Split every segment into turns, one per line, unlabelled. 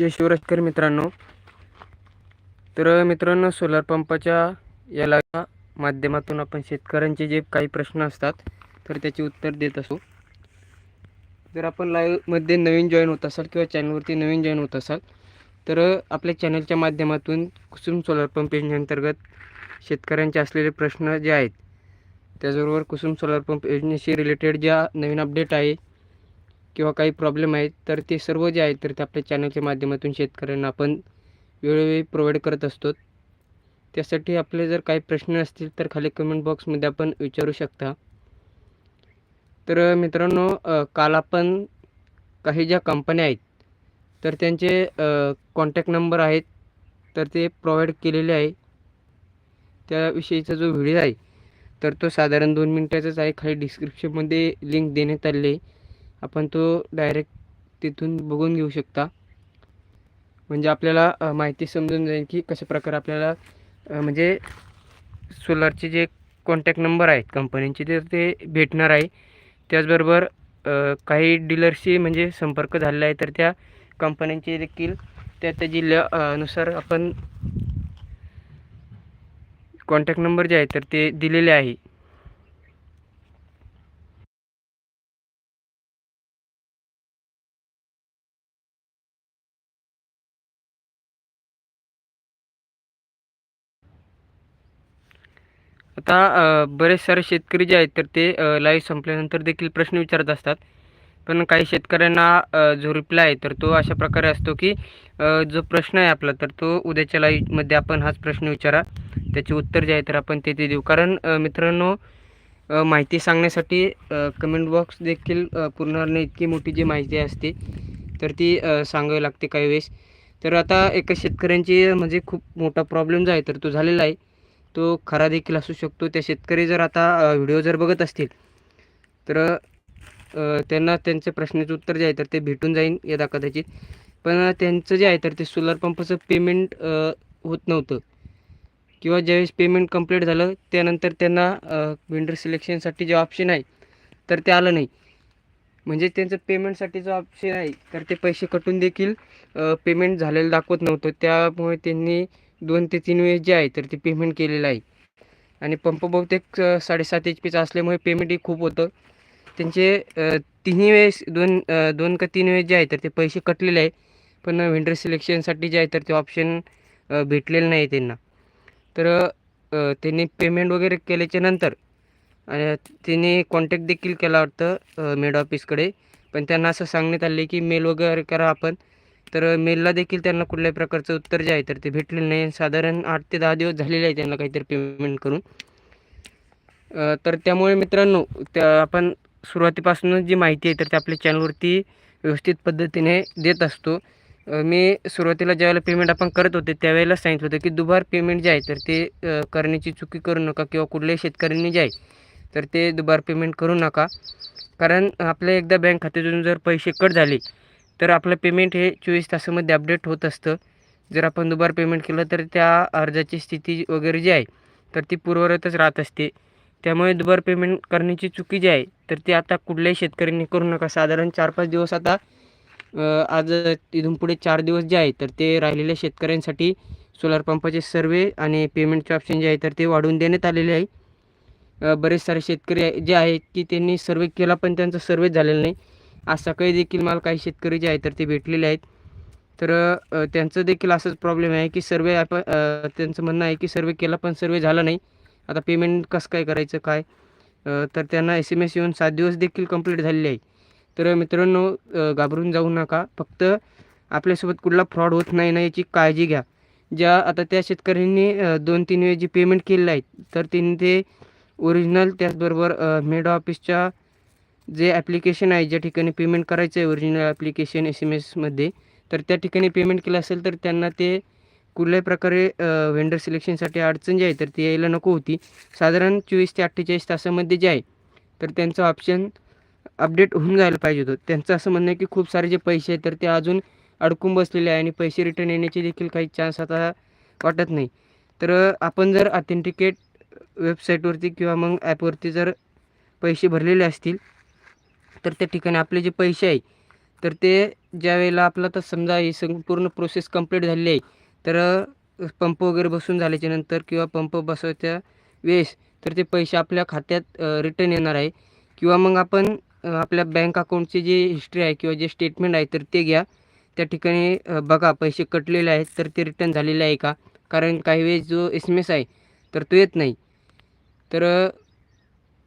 जय शिवराजकर मित्रांनो. तर मित्रांनो सोलार पंपाच्या याला माध्यमातून आपण शेतकऱ्यांचे जे काही प्रश्न असतात तर त्याचे उत्तर देत असू. जर आपण लाईव्हमध्ये नवीन जॉईन होत असाल किंवा चॅनलवरती नवीन जॉईन होत असाल तर आपल्या चॅनलच्या माध्यमातून कुसुम सोलार पंप योजनेअंतर्गत शेतकऱ्यांचे असलेले प्रश्न जे आहेत त्याचबरोबर कुसुम सोलार पंप योजनेशी रिलेटेड ज्या नवीन अपडेट आहे किंवा काही प्रॉब्लेम आहेत तर ते सर्व जे आहेत तर ते आपल्या चॅनलच्या माध्यमातून शेतकऱ्यांना आपण वेळोवेळी प्रोव्हाइड करत असतो. त्यासाठी आपले जर काही प्रश्न असतील तर खाली कमेंट बॉक्समध्ये आपण विचारू शकता. तर मित्रांनो काल आपण काही ज्या कंपन्या आहेत तर त्यांचे कॉन्टॅक्ट नंबर आहेत तर ते प्रोव्हाइड केलेले आहे. त्याविषयीचा जो व्हिडिओ आहे तर तो साधारण दोन मिनटाचाच आहे. खाली डिस्क्रिप्शनमध्ये लिंक देण्यात आली आहे. आपण तो डायरेक्ट तिथून बघून घेऊ शकता. म्हणजे आपल्याला माहिती समजून जाईल की कशा प्रकारे आपल्याला म्हणजे सोलारचे जे कॉन्टॅक्ट नंबर आहेत कंपन्यांचे तर ते भेटणार आहे. त्याचबरोबर काही डीलरशी म्हणजे संपर्क झालेला आहे तर त्या कंपन्यांचे देखील त्या त्या जिल्ह्यानुसार आपण कॉन्टॅक्ट नंबर जे आहे तर ते दिलेले आहे. आता बरेच सारे शेतकरी जे आहेत तर ते लाईव्ह संपल्यानंतर देखील प्रश्न विचारत असतात. पण काही शेतकऱ्यांना जो रिप्लाय आहे तर तो अशा प्रकारे असतो की जो प्रश्न आहे आपला तर तो उद्याच्या लाईव्हमध्ये आपण हाच प्रश्न विचारा. त्याचे उत्तर जे आहे तर आपण ते ते देऊ. कारण मित्रांनो माहिती सांगण्यासाठी कमेंट बॉक्स देखील अ, इतकी मोठी जी माहिती असते तर ती सांगावी लागते काही वेळेस. तर आता एका शेतकऱ्यांची म्हणजे खूप मोठा प्रॉब्लेम जो आहे तर तो झालेला आहे. तो खरा देखील असू शकतो. त्या शेतकरी जर आता व्हिडिओ जर बघत असतील तर त्यांना त्यांचे प्रश्नाचे उत्तर जे आहे तर ते भेटून जाईन यदा कदाचित. पण त्यांचं जे आहे तर ते सोलर पंपाचं पेमेंट होत नव्हतं. किंवा ज्यावेळेस पेमेंट कंप्लीट झालं त्यानंतर त्यांना वेंडर सिलेक्शनसाठी जे ऑप्शन आहे तर ते आलं नाही. म्हणजे त्यांचं पेमेंटसाठी जो ऑप्शन आहे तर ते पैसे कटून देखील पेमेंट झालेलं दाखवत नव्हतं. त्यामुळे त्यांनी दोन ते तीन वेळेस जे आहे तर ते पेमेंट केलेलं आहे. आणि पंप बहुतेक साडेसात एच पीचा असल्यामुळे पेमेंटही खूप होतं. त्यांचे तिन्ही वेळेस दोन दोन का तीन वेळेस जे आहे तर ते पैसे कटलेले आहे. पण व्हेंडर सिलेक्शनसाठी जे आहे तर ते ऑप्शन भेटलेलं नाही त्यांना. तर त्यांनी पेमेंट वगैरे केल्याच्यानंतर त्यांनी कॉन्टॅक्ट देखील केला वाटतं मेड ऑफिसकडे पण त्यांना असं सांगण्यात आले की मेल वगैरे करा आपण. तर मेलला देखील त्यांना कुठल्याही प्रकारचं उत्तर जे आहे तर ते भेटलेलं नाही. साधारण आठ ते दहा दिवस झालेले आहे त्यांना काहीतरी पेमेंट करून. तर त्यामुळे मित्रांनो त्या आपण सुरुवातीपासूनच जी माहिती आहे तर ते आपल्या चॅनलवरती व्यवस्थित पद्धतीने देत असतो. मी सुरुवातीला ज्यावेळेला पेमेंट आपण करत होते त्यावेळेला सांगितलं होतं की दुबार पेमेंट जे आहे तर ते करण्याची चुकी करू नका किंवा कुठल्याही शेतकऱ्यांनी जे आहे तर ते दुबार पेमेंट करू नका. कारण आपल्या एकदा बँक खात्यातून जर पैसे कट झाले तर आपलं पेमेंट हे चोवीस तासामध्ये अपडेट होत असतं. जर आपण दुबार पेमेंट केलं तर त्या अर्जाची स्थिती वगैरे जी आहे तर ती पूर्वरतच राहत असते. त्यामुळे दुबार पेमेंट करण्याची चुकी जी आहे तर ती आता कुठल्याही शेतकऱ्यांनी करू नका. साधारण चार पाच दिवस आता आज इथून पुढे चार दिवस जे आहे तर ते राहिलेल्या शेतकऱ्यांसाठी सोलार पंपाचे सर्वे आणि पेमेंटचे ऑप्शन जे आहे तर ते वाढवून देण्यात आलेले आहे. बरेच सारे शेतकरी जे आहेत की त्यांनी सर्वे केला पण त्यांचा सर्वेच झालेला नाही. आज सकाळी देखील मला काही शेतकरी जे आहेत तर ते भेटलेले आहेत. तर त्यांचं देखील असंच प्रॉब्लेम आहे की सर्वे आपण त्यांचं म्हणणं आहे की सर्वे केला पण सर्वे झाला नाही. आता पेमेंट कसं काय करायचं काय? तर त्यांना एस एम एस येऊन सात दिवस देखील कंप्लीट झालेले आहे. तर मित्रांनो घाबरून जाऊ नका. फक्त आपल्यासोबत कुठला फ्रॉड होत नाही ना याची काळजी घ्या. ज्या आता त्या शेतकऱ्यांनी दोन तीन वेळ जे पेमेंट केलेलं आहे तर त्यांनी ते ओरिजिनल त्याचबरोबर मेड ऑफिसच्या जे ॲप्लिकेशन आहे ज्या ठिकाणी पेमेंट करायचं आहे ओरिजिनल ॲप्लिकेशन एस एम एसमध्ये तर त्या ठिकाणी पेमेंट केलं असेल तर त्यांना ते कुठल्याही प्रकारे व्हेंडर सिलेक्शनसाठी अडचण जी आहे तर ती यायला नको होती. साधारण चोवीस ते अठ्ठेचाळीस तासामध्ये जे आहे तर त्यांचं ऑप्शन अपडेट होऊन जायला पाहिजे होतं. त्यांचं असं म्हणणं आहे की खूप सारे जे पैसे आहेत तर ते अजून अडकून बसलेले आहे आणि पैसे रिटर्न येण्याचे देखील काही चान्स आता वाटत नाही. तर आपण जर ऑथेंटिकेट वेबसाईटवरती किंवा मग ॲपवरती जर पैसे भरलेले असतील तर त्या ठिकाणी आपले जे पैसे आहे तर ते ज्या वेळेला आपला तर समजा ही संपूर्ण प्रोसेस कंप्लीट झालेली आहे तर पंप वगैरे बसून झाल्याच्यानंतर किंवा पंप बसवायच्या वेळेस तर ते पैसे आपल्या खात्यात रिटर्न येणार आहे. किंवा मग आपण आपल्या बँक अकाउंटची जी हिस्ट्री आहे किंवा जे स्टेटमेंट आहे तर ते घ्या. त्या ठिकाणी बघा पैसे कटलेले आहेत तर ते रिटर्न झालेले आहे का? कारण काही वेळेस जो एस एम एस आहे तर तो येत नाही. तर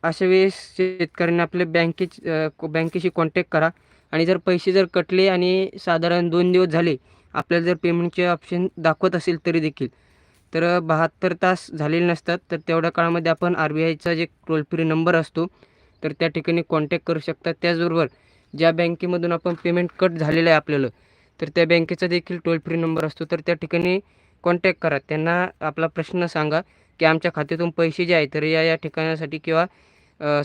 अशा वेळेस शेतकऱ्यांनी आपल्या बँकेच बँकेशी कॉन्टॅक्ट करा. आणि जर पैसे जर कटले आणि साधारण दोन दिवस झाले आपल्याला जर पेमेंटचे ऑप्शन दाखवत असेल तरी देखील तर बहात्तर तास झालेले नसतात. तर तेवढ्या काळामध्ये आपण आर बी आयचा जे टोल फ्री नंबर असतो तर त्या ठिकाणी कॉन्टॅक्ट करू शकता. त्याचबरोबर ज्या बँकेमधून आपण पेमेंट कट झालेलं आहे आपल्याला तर त्या बँकेचा देखील टोल फ्री नंबर असतो. तर त्या ठिकाणी कॉन्टॅक्ट करा. त्यांना आपला प्रश्न सांगा की आमच्या खात्यातून पैसे जे आहे तर या या ठिकाणासाठी किंवा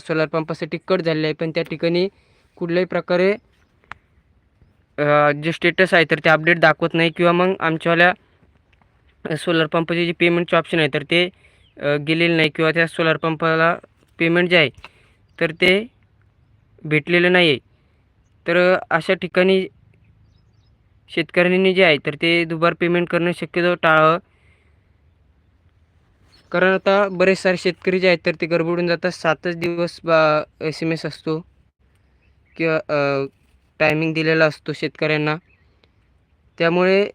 सोलार पंपासाठी कट झालेले आहे. पण त्या ठिकाणी कुठल्याही प्रकारे जे स्टेटस आहे तर ते अपडेट दाखवत नाही. किंवा मग आमच्यावाल्या सोलर पंपाचे जे पेमेंटचे ऑप्शन आहे तर ते गेलेले नाही. किंवा त्या सोलार पंपाला पेमेंट जे आहे तर ते भेटलेलं नाही आहे तर अशा ठिकाणी शेतकऱ्यांनी जे आहे तर ते दुबार पेमेंट करणं शक्यतो टाळावं. कारण आता बरेच सारे शेतकरी जे आहेत तर ते गडबडून जातात. सातच दिवस बा एस एम एस असतो. किंवा टायमिंग दिलेला असतो शेतकऱ्यांना. त्यामुळे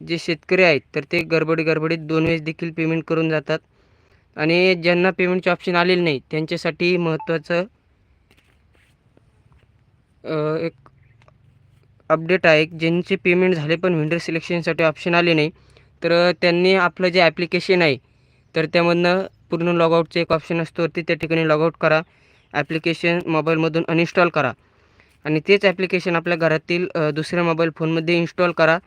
जे शेतकरी आहेत तर ते गडबडी गडबडीत दोन वेळेस देखील पेमेंट करून जातात. आणि ज्यांना पेमेंटचे ऑप्शन आलेले नाही त्यांच्यासाठी महत्त्वाचं एक अपडेट आहे. ज्यांचे पेमेंट झाले पण विंडर सिलेक्शनसाठी ऑप्शन आले नाही तर त्यांनी आपलं जे ॲप्लिकेशन आहे तर त्यामधनं पूर्ण लॉगआउटचं एक ऑप्शन असतो ते त्या ठिकाणी लॉगआउट करा. ॲप्लिकेशन मोबाईलमधून अनइन्स्टॉल करा. आणि तेच ॲप्लिकेशन आपल्या घरातील दुसऱ्या मोबाईल फोनमध्ये इन्स्टॉल करा.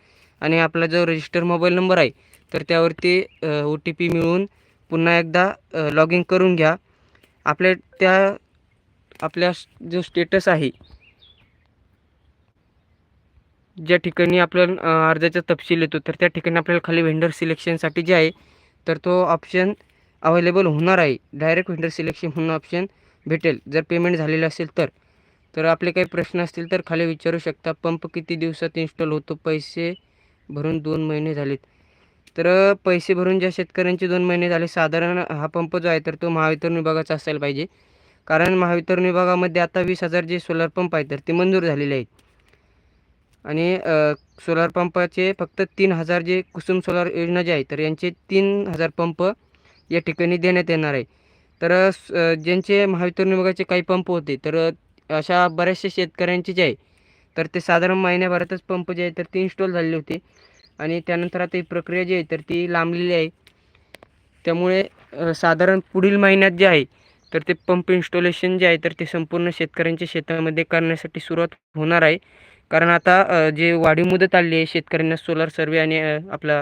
आणि आपला जो रजिस्टर मोबाईल नंबर आहे तर त्यावरती ओ टी पी मिळवून पुन्हा एकदा लॉग इन करून घ्या. आपल्या त्या आपल्या जो स्टेटस आहे ज्या ठिकाणी आपल्या अर्जाचा तपशील येतो तर त्या ठिकाणी आपल्याला खाली व्हेंडर सिलेक्शनसाठी जे आहे तर तो ऑप्शन अवेलेबल होणार आहे. डायरेक्ट व्हेंडर सिलेक्शन म्हणून ऑप्शन भेटेल. जर पेमेंट झालेलं असेल तर. तर आपले काही प्रश्न असतील तर खाली विचारू शकता. पंप किती दिवसात इन्स्टॉल होतो? पैसे भरून दोन महिने झालेत. तर पैसे भरून ज्या शेतकऱ्यांचे दोन महिने झाले साधारण हा पंप जो आहे तर तो महावितरण विभागाचा असायला पाहिजे. कारण महावितरण विभागामध्ये आता वीस हजार जे सोलार पंप आहेत तर ते मंजूर झालेले आहेत. आणि सोलार पंपाचे फक्त तीन हजार जे कुसुम सोलार योजना जे आहे तर यांचे तीन हजार पंप या ठिकाणी देण्यात येणार आहे. तर ज्यांचे महावितरण विभागाचे काही पंप होते तर अशा बऱ्याचशा शेतकऱ्यांचे जे आहे तर ते साधारण महिन्याभरातच पंप जे आहे तर ते इन्स्टॉल झालेले होते. आणि त्यानंतर आता ही प्रक्रिया जी आहे तर ती लांबलेली आहे. त्यामुळे साधारण पुढील महिन्यात जे आहे तर ते पंप इन्स्टॉलेशन जे आहे तर ते संपूर्ण शेतकऱ्यांच्या शेतामध्ये करण्यासाठी सुरुवात होणार आहे. कारण आता जे वाढीव मुदत आली आहे शेतकऱ्यांना सोलार सर्वे आणि आपला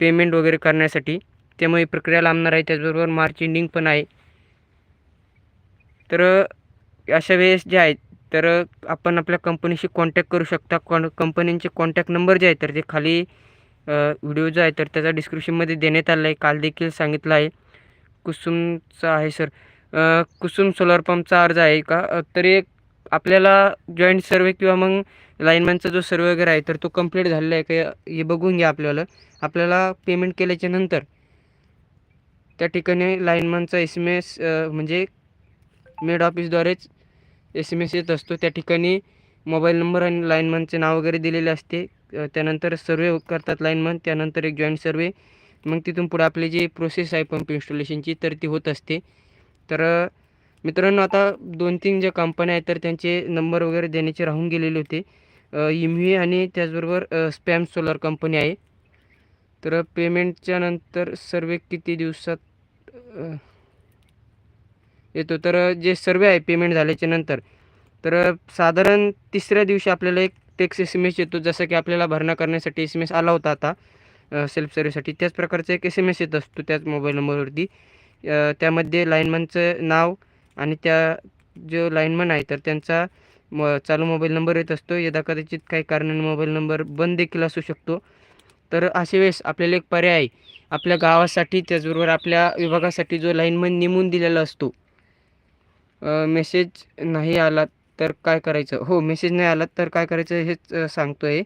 पेमेंट वगैरे करण्यासाठी त्यामुळे प्रक्रिया लांबणार आहे. त्याचबरोबर मार्च एंडिंग पण आहे. तर अशा वेळेस जे आहेत तर आपण आपल्या कंपनीशी कॉन्टॅक्ट करू शकता. कॉन कंपनींचे कॉन्टॅक्ट नंबर जे आहे तर ते खाली व्हिडिओ जो आहे तर त्याचा डिस्क्रिप्शनमध्ये देण्यात आला आहे. काल देखील सांगितलं आहे. कुसुमचा आहे सर कुसुम सोलार पंपचा अर्ज आहे का? तरी एक आपल्याला जॉईंट सर्वे किंवा मग लाईनमॅनचा जो सर्वे वगैरे आहे तर तो कंप्लीट झालेला आहे का? हे बघून घ्या आपल्याला. आपल्याला पेमेंट केल्याच्यानंतर त्या ठिकाणी लाईनमॅनचा एस एम एस म्हणजे मेड ऑफिसद्वारेच एस एम एस येत असतो. त्या ठिकाणी मोबाईल नंबर आणि लाईनमॅनचे नाव वगैरे दिलेले असते. त्यानंतर सर्वे करतात लाईनमॅन त्यानंतर एक जॉईंट सर्वे मग तिथून पुढे आपली जी प्रोसेस आहे पंप इन्स्टॉलेशनची तर ती होत असते. तर मित्रांनो आता दोन तीन ज्या कंपन्या आहेत तर त्यांचे नंबर वगैरे देण्याचे राहून गेलेले होते. इम्ही आणि त्याचबरोबर स्पॅम सोलार कंपनी आहे. तर पेमेंटच्या नंतर सर्वे किती दिवसात येतो? तर जे सर्वे आहे पेमेंट झाल्याच्यानंतर. तर साधारण तिसऱ्या दिवशी आपल्याला एक टेक्स एस एम एस येतो जसं की आपल्याला भरणा करण्यासाठी एस एम एस आला होता आता सेल्फ सर्व्हिससाठी त्याच प्रकारचा एक एस एम एस येत असतो त्याच मोबाईल नंबरवरती त्यामध्ये लाईनमनचं नाव आणि त्या जो लाईनमन आहे तर त्यांचा म चालू मोबाईल नंबर येत असतो. यदा कदाचित काही कारणाने मोबाईल नंबर बंद देखील असू शकतो. तर अशा वेळेस आपल्याला एक पर्याय आपल्या गावासाठी त्याचबरोबर आपल्या विभागासाठी जो लाईनमन नेमून दिलेला असतो. मेसेज नाही आला तर काय करायचं? हो मेसेज नाही आला तर काय करायचं हेच सांगतो आहे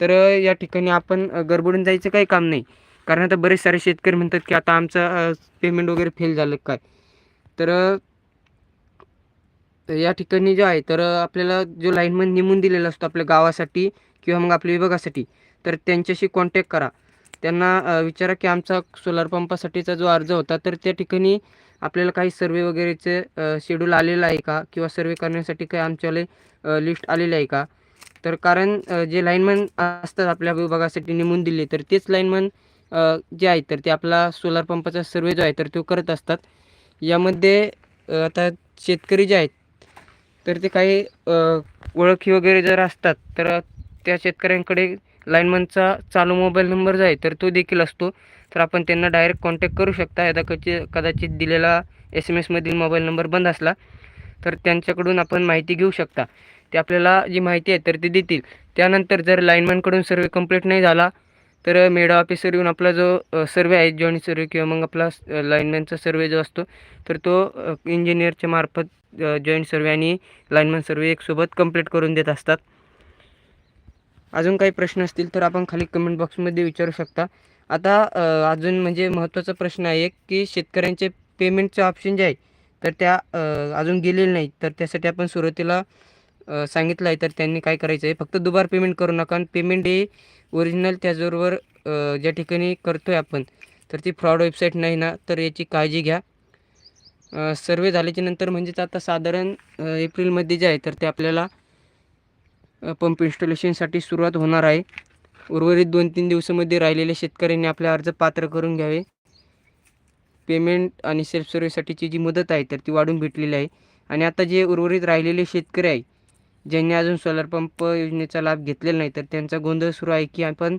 तर या ठिकाणी आपण गडबडून जायचं काही काम नाही. कारण आता बरेच सारे शेतकरी म्हणतात की आता आमचं पेमेंट वगैरे फेल झालं काय? तर या ठिकाणी जे आहे तर आपल्याला जो लाईनमन नेमून दिलेला असतो आपल्या गावासाठी किंवा मग आपल्या विभागासाठी तर त्यांच्याशी कॉन्टॅक्ट करा. त्यांना विचारा की आमचा सोलार पंपासाठीचा जो अर्ज होता तर त्या ठिकाणी आपल्याला काही सर्वे वगैरेचे शेड्यूल आलेलं आहे का? किंवा सर्वे करण्यासाठी काही आमच्यावाले लिस्ट आलेली आहे का? तर कारण जे लाईनमन असतात आपल्या विभागासाठी नेमून दिले तर तेच लाईनमन जे आहेत तर ते आपला सोलार पंपाचा सर्वे जो आहे तर तो करत असतात. यामध्ये आता शेतकरी जे आहेत तर ते काही ओळखी वगैरे जर असतात तर त्या शेतकऱ्यांकडे लाईनमनचा चालू मोबाईल नंबर जो आहे तर तो देखील असतो. तर आपण त्यांना डायरेक्ट कॉन्टॅक्ट करू शकता. यदा कची कदाचित दिलेला एस एम एसमधील मोबाईल नंबर बंद असला तर त्यांच्याकडून आपण माहिती घेऊ शकता. ते आपल्याला जी माहिती आहे तर ते देतील. त्यानंतर जर लाईनमॅनकडून सर्वे कंप्लीट नाही झाला तर मेडा ऑफिसर येऊन आपला जो सर्वे आहे जॉईंट सर्वे किंवा मग आपला लाईनमॅनचा सर्वे जो असतो तर तो इंजिनियरच्या मार्फत जॉईंट सर्वे आणि लाईनमॅन सर्वे एकसोबत कंप्लीट करून देत असतात. अजून काही प्रश्न असतील तर आपण खाली कमेंट बॉक्समध्ये विचारू शकता. आता अजून म्हणजे महत्त्वाचा प्रश्न आहे की शेतकऱ्यांचे पेमेंटचे ऑप्शन जे आहे तर त्या अजून गेलेले नाहीत. तर त्यासाठी आपण सुरुवातीला सांगितलं आहे तर त्यांनी काय करायचं आहे फक्त दुबार पेमेंट करू नका. आणि पेमेंट हे ओरिजिनल त्याचबरोबर ज्या ठिकाणी करतो आहे आपण तर ती फ्रॉड वेबसाईट नाही ना तर याची काळजी घ्या. सर्वे झाल्याच्यानंतर म्हणजेच आता साधारण एप्रिलमध्ये जे आहे तर ते आपल्याला पंप इन्स्टॉलेशनसाठी सुरुवात होणार आहे. उर्वरित दोन तीन दिवसामध्ये राहिलेल्या शेतकऱ्यांनी आपले अर्ज पात्र करून घ्यावे. पेमेंट आणि सेल्फ सर्व्हिससाठीची जी मुदत आहे तर ती वाढून भेटलेली आहे. आणि आता जे उर्वरित राहिलेले शेतकरी आहे ज्यांनी अजून सोलर पंप योजनेचा लाभ घेतलेला नाही तर त्यांचा गोंधळ सुरू आहे की आपण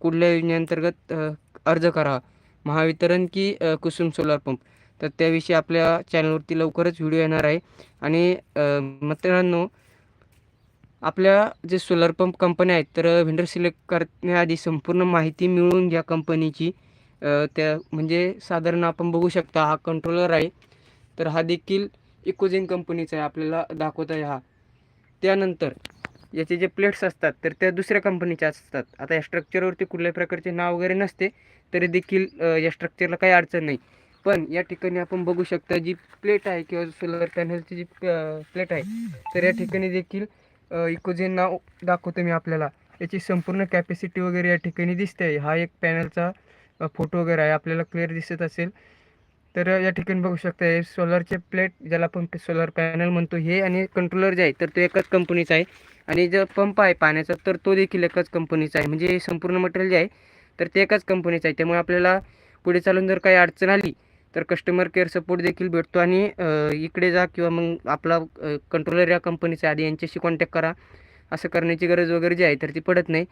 कुठल्या योजनेअंतर्गत अर्ज करावा? महावितरण की कुसुम सोलर पंप तर त्याविषयी आपल्या चॅनलवरती लवकरच व्हिडिओ येणार आहे. आणि मित्रांनो आपल्या जे सोलर पंप कंपन्या आहेत तर व्हेंडर सिलेक्ट करण्याआधी संपूर्ण माहिती मिळवून घ्या कंपनीची त्या म्हणजे साधारण आपण बघू शकता हा कंट्रोलर आहे. तर हा देखील इकोजेन कंपनीचा आहे आपल्याला दाखवत आहे हा. त्यानंतर याचे जे प्लेट्स असतात तर त्या दुसऱ्या कंपनीच्या असतात. आता या स्ट्रक्चरवरती कुठल्याही प्रकारचे नाव वगैरे नसते तरी देखील या स्ट्रक्चरला काही अडचण नाही. पण या ठिकाणी आपण बघू शकता जी प्लेट आहे किंवा सोलर पॅनलची जी प्लेट आहे तर या ठिकाणी देखील इकोजेन नाव दाखवतो मी आपल्याला. याची संपूर्ण कॅपॅसिटी वगैरे या ठिकाणी दिसते. आहे हा एक पॅनलचा फोटो वगैरे आहे. आपल्याला क्लिअर दिसत असेल. तर या ठिकाणी बघू शकता हे सोलरचे प्लेट ज्याला आपण सोलर पॅनल म्हणतो हे आणि कंट्रोलर जे आहे तर तो एकाच कंपनीचा आहे. आणि जो पंप आहे पाण्याचा तर तो देखील एकाच कंपनीचा आहे. म्हणजे हे संपूर्ण मटेरियल जे आहे तर ते एकाच कंपनीचं आहे. त्यामुळे आपल्याला पुढे चालून जर काही अडचण आली तर कस्टमर केअर सपोर्ट देखील भेटतो. आणि इकडे जा किंवा मग आपला कंट्रोलर या कंपनीचा आधी यांच्याशी कॉन्टॅक्ट करा. असं करण्याची गरज वगैरे जी आहे तर ती पडत नाही.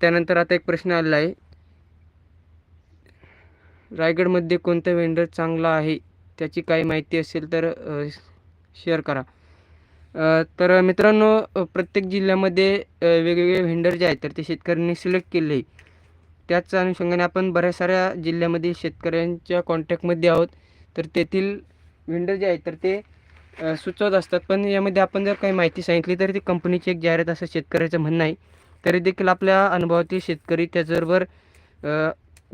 त्यानंतर आता एक प्रश्न आलेला आहे. रायगडमध्ये कोणता वेंडर चांगला आहे त्याची काही माहिती असेल तर शेअर करा. तर मित्रांनो प्रत्येक जिल्ह्यामध्ये वेगवेगळे व्हेंडर जे आहेत तर ते शेतकऱ्यांनी सिलेक्ट केले. त्याच अनुषंगाने आपण बऱ्याच साऱ्या जिल्ह्यामध्ये शेतकऱ्यांच्या कॉन्टॅक्टमध्ये आहोत. तर तेथील व्हेंडर जे आहेत तर ते सुचवत असतात. पण यामध्ये आपण जर काही माहिती सांगितली तर ती कंपनीची एक जाहिरात असं शेतकऱ्याचं म्हणणं आहे. तरी देखील आपल्या अनुभवातील शेतकरी त्याचबरोबर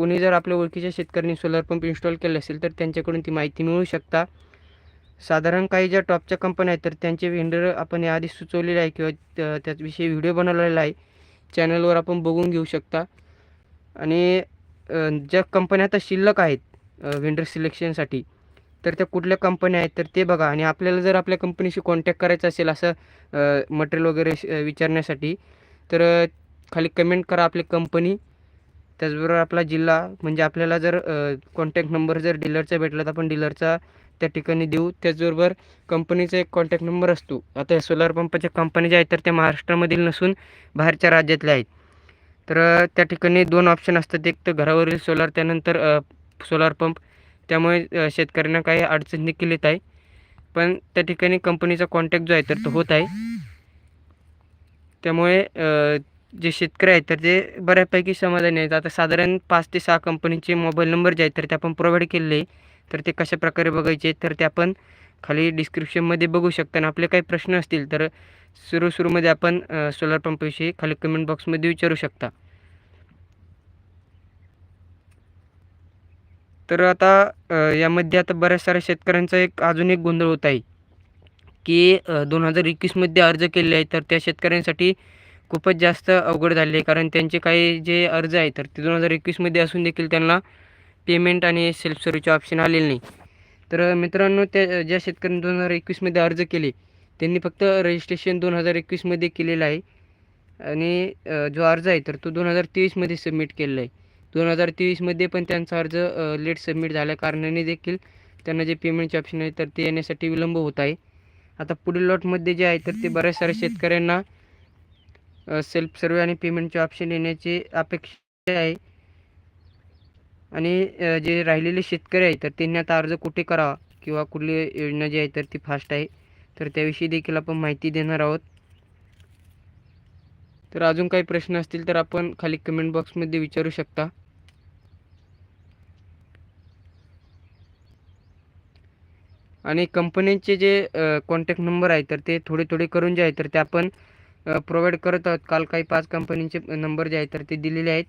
कोणी जर आपल्या ओळखीच्या शेतकऱ्यांनी सोलर पंप इन्स्टॉल केले असेल तर त्यांच्याकडून ती माहिती मिळू शकता. साधारण काही ज्या टॉपच्या कंपन्या आहेत तर त्यांचे व्हेंडर आपण याआधी सुचवलेले आहे किंवा त्याविषयी व्हिडिओ बनवलेला आहे. चॅनलवर आपण बघून घेऊ शकता. आणि ज्या कंपन्या आता शिल्लक आहेत व्हेंडर सिलेक्शनसाठी तर त्या कुठल्या कंपन्या आहेत तर ते बघा. आणि आपल्याला जर आपल्या कंपनीशी कॉन्टॅक्ट करायचं असेल असं मटेरियल वगैरे श- विचारण्यासाठी तर खाली कमेंट करा आपली कंपनी त्याचबरोबर आपला जिल्हा म्हणजे आपल्याला जर कॉन्टॅक्ट नंबर जर डीलरचा भेटला तर आपण डीलरचा त्या ठिकाणी देऊ. त्याचबरोबर कंपनीचा एक कॉन्टॅक्ट नंबर असतो. आता या सोलार पंपाच्या कंपनी ज्या आहेत तर त्या महाराष्ट्रामधील नसून बाहेरच्या राज्यातल्या आहेत. तर त्या ठिकाणी दोन ऑप्शन असतात. एक तर घरावरील सोलार त्यानंतर सोलार पंप त्यामुळे शेतकऱ्यांना काही अडचण देखील येत आहे. पण त्या ठिकाणी कंपनीचा कॉन्टॅक्ट जो आहे तर तो होत आहे. त्यामुळे जे शेतकरी आहेत तर ते बऱ्यापैकी समाधानी आहेत. आता साधारण पाच ते सहा कंपनीचे मोबाईल नंबर जे आहेत तर ते आपण प्रोव्हाइड केलेले तर ते कशाप्रकारे बघायचे तर ते आपण खाली डिस्क्रिप्शनमध्ये बघू शकता. आणि आपले काही प्रश्न असतील तर सुरू सुरूमध्ये आपण सोलार पंपविषयी खाली कमेंट बॉक्समध्ये विचारू शकता. तर आता यामध्ये आता बऱ्याच साऱ्या शेतकऱ्यांचा एक अजून एक गोंधळ होत आहे की दोन हजार एकवीसमध्ये अर्ज केले आहे तर त्या शेतकऱ्यांसाठी खूपच जास्त अवघड झाले आहे. कारण त्यांचे काही जे अर्ज आहे तर ते दोन हजार एकवीसमध्ये असून देखील त्यांना पेमेंट आणि सेल्फ सर्व्हिसचे ऑप्शन आलेले नाही. तर मित्रांनो त्या ज्या शेतकऱ्यांनी दोन हजार एकवीसमध्ये अर्ज केले त्यांनी फक्त रजिस्ट्रेशन दोन हजार एकवीसमध्ये केलेलं आहे. आणि जो अर्ज आहे तर तो दोन हजार तेवीसमध्ये सबमिट केलेला आहे. दोन हजार तेवीसमध्ये पण त्यांचा अर्ज लेट सबमिट झाल्या कारणाने देखील त्यांना जे पेमेंटचे ऑप्शन आहे तर ते येण्यासाठी विलंब होत आहे. आता पुढील लॉटमध्ये जे आहे तर ते बऱ्याच साऱ्या शेतकऱ्यांना सेल्फ सर्वे आणि पेमेंटचे ऑप्शन येण्याची अपेक्षा आहे. आणि जे राहिलेले शेतकरी आहे तर त्यांनी आता अर्ज कुठे करावा किंवा कुठली योजना जी आहे तर ती फास्ट आहे. तर त्याविषयी देखील आपण माहिती देणार आहोत. तर अजून काही प्रश्न असतील तर आपण खाली कमेंट बॉक्समध्ये विचारू शकता. आणि कंपन्यांचे जे कॉन्टॅक्ट नंबर आहे तर ते थोडे थोडे करून जे आहे तर ते आपण प्रोव्हाइड करत आहोत. काल काही पाच कंपनींचे नंबर जे आहेत तर ते दिलेले आहेत.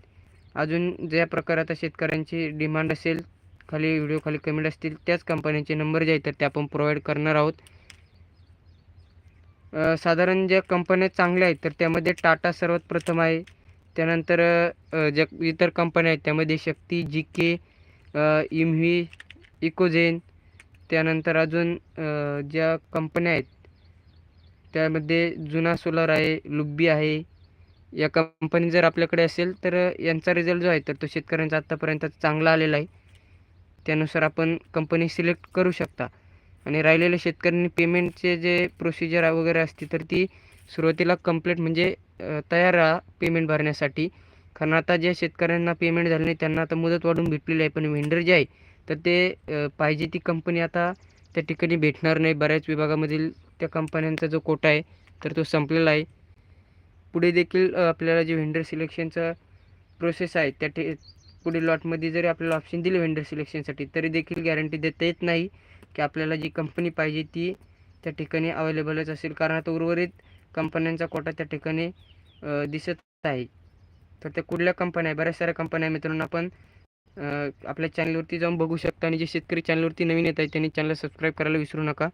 अजून ज्या प्रकारात शेतकऱ्यांची डिमांड असेल खाली व्हिडिओ खाली कमेंट असतील त्याच कंपन्यांचे नंबर जे आहेत तर ते आपण प्रोव्हाइड करणार आहोत. साधारण ज्या कंपन्या चांगल्या आहेत तर त्यामध्ये टाटा सर्वात प्रथम आहे. त्यानंतर ज्या इतर कंपन्या आहेत त्यामध्ये शक्ती जी के इमव्ही इकोझेन त्यानंतर अजून ज्या कंपन्या आहेत त्यामध्ये जुना सोलर आहे लुब्बी आहे. या कंपनी जर आपल्याकडे असेल तर यांचा रिझल्ट जो आहे तर तो शेतकऱ्यांचा आत्तापर्यंत चांगला आलेला आहे. त्यानुसार आपण कंपनी सिलेक्ट करू शकता. आणि राहिलेल्या शेतकऱ्यांनी पेमेंटचे जे प्रोसिजर वगैरे असते तर ती सुरुवातीला कंप्लीट म्हणजे तयार राहा पेमेंट भरण्यासाठी. कारण आता ज्या शेतकऱ्यांना पेमेंट झालं नाही त्यांना आता मुदत वाढून भेटलेली आहे. पण व्हेंडर जे आहे तर ते पाहिजे ती कंपनी आता त्या ठिकाणी भेटणार नाही. बऱ्याच विभागामधील त्या कंपन्यांचा जो कोटा आहे तर तो संपलेला आहे. पुढे देखील आपल्याला जे व्हेंडर सिलेक्शनचा प्रोसेस आहे त्या ठे पुढील लॉटमध्ये जरी आपल्याला ऑप्शन दिले व्हेंडर सिलेक्शनसाठी तरी देखील गॅरंटी देता येत नाही की आपल्याला जी कंपनी पाहिजे ती त्या ठिकाणी अवेलेबलच असेल. कारण आता उर्वरित कंपन्यांचा कोटा त्या ठिकाणी दिसत आहे. तर त्या कुठल्या कंपन्या आहे? बऱ्याच साऱ्या कंपन्या मित्रांनो. आपण आपल्या चॅनलवरती जाऊन बघू शकता आणि जे शेतकरी चॅनलवरती नवीन येत आहेत त्यांनी चॅनल सबस्क्राईब करायला विसरू नका.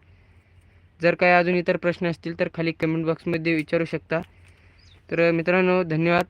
जर काही अजून इतर प्रश्न असतील तर खाली कमेंट बॉक्समध्ये विचारू शकता. तर मित्रांनो धन्यवाद.